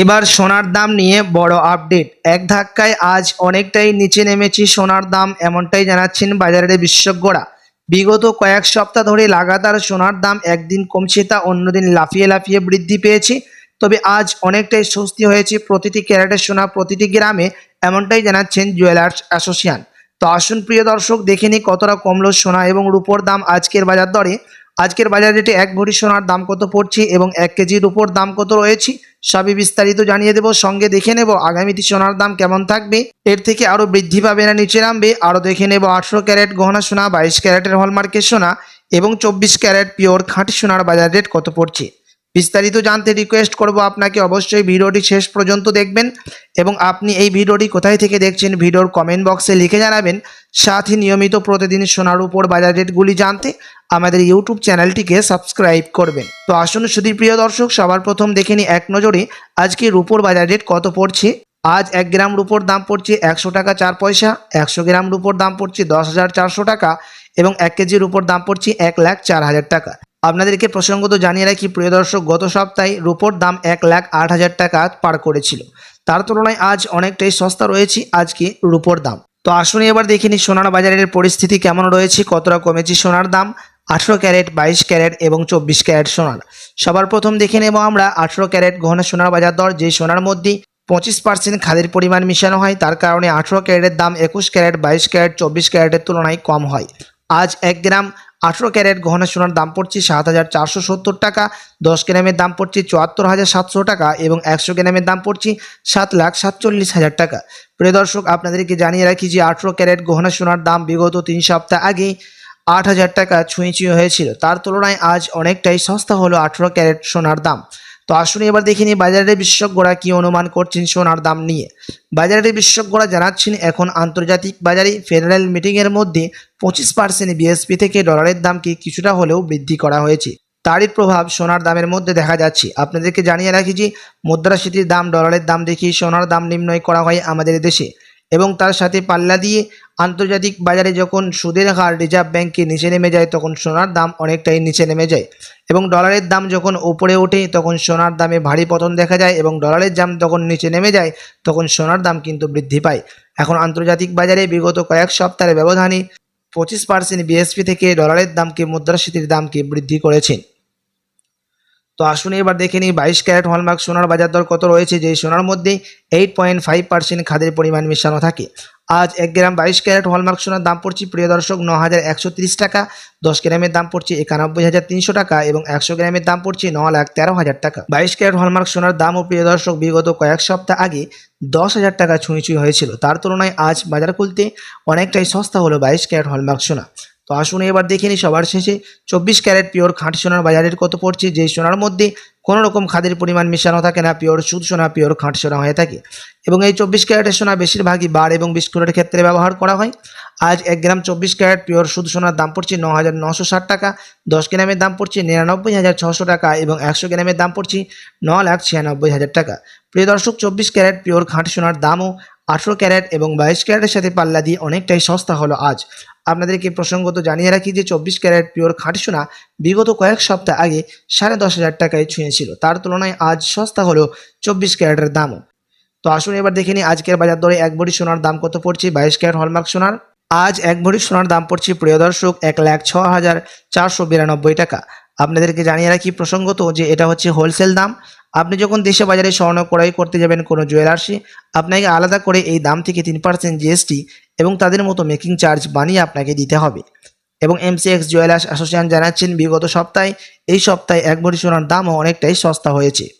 এবার সোনার দাম নিয়ে বড় আপডেট এক ধাক্কায় আজ অনেকটাই নিচে নেমেছে সোনার দাম, এমনটাই জানাচ্ছেন বাজারের বিশেষজ্ঞরা। বিগত কয়েক সপ্তাহ ধরে লাগাতার সোনার দাম একদিন কমছে তা অন্যদিন লাফিয়ে লাফিয়ে বৃদ্ধি পেয়েছে। তবে আজ অনেকটাই স্বস্তি হয়েছে প্রতিটি ক্যারেটের সোনা প্রতিটি গ্রামে, এমনটাই জানাচ্ছেন জুয়েলার্স অ্যাসোসিয়েশন। তো আসুন প্রিয় দর্শক, দেখে নিই কতটা কমলো সোনা এবং রূপোর দাম আজকের বাজার দরে। আজকের বাজার রেটে এক ভরি সোনার দাম কত পড়ছে এবং এক কেজির উপর দাম কত রয়েছে, সবই বিস্তারিত জানিয়ে দেব। সঙ্গে দেখে নেব আগামীতে সোনার দাম কেমন থাকবে। এর থেকে আরও বৃদ্ধি পাবে না নিচে নামবে। আরও দেখে নেব আঠেরো ক্যারেট গহনা সোনা, বাইশ ক্যারেটের হলমার্কের সোনা এবং চব্বিশ ক্যারেট পিওর খাঁটি সোনার বাজার রেট কত পড়ছে। বিস্তারিত জানতে রিকোয়েস্ট করব আপনাকে, অবশ্যই ভিডিওটি শেষ পর্যন্ত দেখবেন এবং আপনি এই ভিডিওটি কোথায় থেকে দেখছেন ভিডিওর কমেন্ট বক্সে লিখে জানাবেন। সাথে নিয়মিত প্রতিদিন সোনার উপর বাজার রেটগুলি জানতে আমাদের ইউটিউব চ্যানেলটিকে সাবস্ক্রাইব করবেন। তো আসুন শুধু প্রিয় দর্শক, সবার প্রথম দেখে নিই এক নজরে আজকে রুপোর বাজার রেট কত পড়ছে। আজ এক গ্রাম রুপোর দাম পড়ছে একশো টাকা চার পয়সা, একশো গ্রাম রুপোর দাম পড়ছে দশ হাজার চারশো টাকা এবং এক কেজির উপর দাম পড়ছে এক লাখ চার হাজার টাকা। আপনাদেরকে প্রসঙ্গত জানিয়ে রাখি, প্রিয় দর্শক, গত সপ্তাহে রুপোর দাম এক লাখ আট হাজার টাকা পার করেছিল। তার তুলনায় আজ অনেকটাই সস্তা রয়েছে আজকে রুপোর দাম। তো আসুন এবার দেখে সোনার বাজারের পরিস্থিতি কেমন রয়েছে, কতটা কমেছে সোনার দাম? আঠেরো ক্যারেট, বাইশ ক্যারেট এবং চব্বিশ ক্যারেট সোনার। সবার প্রথম দেখে নেব আমরা আঠেরো ক্যারেট গহনা সোনার বাজার দর, যে সোনার মধ্যে পঁচিশ পার্সেন্ট খাদের পরিমাণ মিশানো হয়, তার কারণে আঠেরো ক্যারেটের দাম একুশ ক্যারেট, বাইশ ক্যারেট, চব্বিশ ক্যারেটের তুলনায় কম হয়। আজ এক গ্রাম আঠেরো ক্যারেট গহনা সোনার দাম পড়ছে সাত হাজার চারশো সত্তর টাকা, দশ গ্রামের দাম পড়ছে চুয়াত্তর হাজার সাতশো টাকা এবং একশো গ্রামের দাম পড়ছে সাত লাখ সাতচল্লিশ হাজার টাকা। প্রিয় দর্শক, আপনাদেরকে জানিয়ে রাখি যে আঠেরো ক্যারেট গহনা সোনার দাম বিগত তিন সপ্তাহ আগে আট হাজার টাকা ছুঁয়ে ছুঁই হয়েছিল। তার তুলনায় আজ অনেকটাই সস্তা হলো আঠেরো ক্যারেট সোনার দাম। তো আসুন এবার দেখে নিই বাজারের বিশেষজ্ঞরা কি অনুমান করছেন সোনার দাম নিয়ে। বাজারের বিশেষজ্ঞরা জানাচ্ছেন, এখন আন্তর্জাতিক বাজারে ফেডারেল মিটিংয়ের মধ্যে পঁচিশ পার্সেন্ট বিএসপি থেকে ডলারের দামকে কিছুটা হলেও বৃদ্ধি করা হয়েছে। তারই প্রভাব সোনার দামের মধ্যে দেখা যাচ্ছে। আপনাদেরকে জানিয়ে রাখি যে মুদ্রাস্ফীতির দাম ডলারের দাম দেখিয়ে সোনার দাম নির্ণয় করা হয় আমাদের দেশে। এবং তার সাথে পাল্লা দিয়ে আন্তর্জাতিক বাজারে যখন সুদের হার রিজার্ভ ব্যাংকে নিচে নেমে যায়, তখন সোনার দাম অনেকটাই নিচে নেমে যায়। এবং ডলারের দাম যখন উপরে ওঠে, তখন সোনার দামে ভারী পতন দেখা যায় এবং ডলারের দাম যখন নিচে নেমে যায়, তখন সোনার দাম কিন্তু বৃদ্ধি পায়। এখন আন্তর্জাতিক বাজারে বিগত কয়েক সপ্তাহের ব্যবধানে পঁচিশ পার্সেন্ট বিএসপি থেকে ডলারের দামকে, মুদ্রাস্ফীতির দামকে বৃদ্ধি করেছেন তো আসুন এবার দেখে নিই, বাইশ ক্যারেট হলমার্ক সোনার বাজার দর কত রয়েছে? যে সোনার মধ্যে এইট পয়েন্ট ফাইভ পার্সেন্ট খাদের পরিমাণ মেশানো থাকে। আজ এক গ্রাম বাইশ ক্যারেট হলমার্ক সোনার দাম পড়ছে, প্রিয় দর্শক, ন হাজার একশো তিরিশ টাকা। দশ গ্রামের দাম পড়ছে একানব্বই হাজার তিনশো টাকা এবং একশো গ্রামের দাম পড়ছে ন লাখ তেরো হাজার টাকা। বাইশ ক্যারেট হলমার্ক সোনার দামও, প্রিয় দর্শক, বিগত কয়েক সপ্তাহ আগে দশ হাজার টাকা ছুঁই ছুঁই হয়েছিল। তার তুলনায় আজ বাজার খুলতে অনেকটাই সস্তা হলো বাইশ ক্যারেট হলমার্ক সোনা। তো আসুন এবার দেখে নিই সবার শেষে। চব্বিশ ক্যারেট পিওর খাঁটি সোনার বাজারের কত পড়ছে? যে সোনার মধ্যে কোনো রকম খাদের পরিমাণ মেশানো থাকে না, পিওর সুদ সোনা পিওর খাঁটি সোনা হয়ে থাকে। এবং এই চব্বিশ ক্যারেটের সোনা বেশিরভাগই বার এবং বিস্কুটের ক্ষেত্রে ব্যবহার করা হয়। আজ এক গ্রাম চব্বিশ ক্যারেট পিওর সুদ সোনার দাম পড়ছে ন হাজার নশো ষাট টাকা, দশ গ্রামের দাম পড়ছে নিরানব্বই হাজার ছশো টাকা এবং একশো গ্রামের দাম পড়ছে ন লাখ ছিয়ানব্বই হাজার টাকা। প্রিয় দর্শক, চব্বিশ ক্যারেট পিওর খাঁটি সোনার দামও আঠেরো ক্যারেট এবং বাইশ ক্যারেটের সাথে পাল্লা দিয়ে অনেকটাই সস্তা হলো আজ। আপনাদেরকে প্রসঙ্গত জানিয়ে রাখি যে চব্বিশ ক্যারেট পিওর খাঁটি সোনা বিগত কয়েক সপ্তাহ আগে সাড়ে দশ হাজার টাকায় ছুঁয়েছিল। তার তুলনায় আজ সস্তা হলো চব্বিশ ক্যারেটের দামও। তো আসুন এবার দেখে নিই আজকের বাজার দরে এক ভরি সোনার দাম কত পড়ছে বাইশ ক্যারেট হলমার্ক সোনার। আজ এক ভরি সোনার দাম পড়ছে, প্রিয় দর্শক, এক লাখ ছ হাজার চারশো বিরানব্বই টাকা। আপনাদেরকে জানিয়ে রাখি প্রসঙ্গত যে এটা হচ্ছে হোলসেল দাম। আপনি যখন দেশে বাজারে স্বর্ণ ক্রয় করতে যাবেন কোনো জুয়েলার্সে আপনাকে আলাদা করে এই দাম থেকে তিন পার্সেন্ট জিএসটি এবং তাদের মতো মেকিং চার্জ বানিয়ে আপনাকে দিতে হবে। এবং এমসিএক্স জুয়েলার্স অ্যাসোসিয়েশন জানাচ্ছেন, বিগত সপ্তাহে, এই সপ্তাহে এক ভরি সোনার দামও অনেকটাই সস্তা হয়েছে।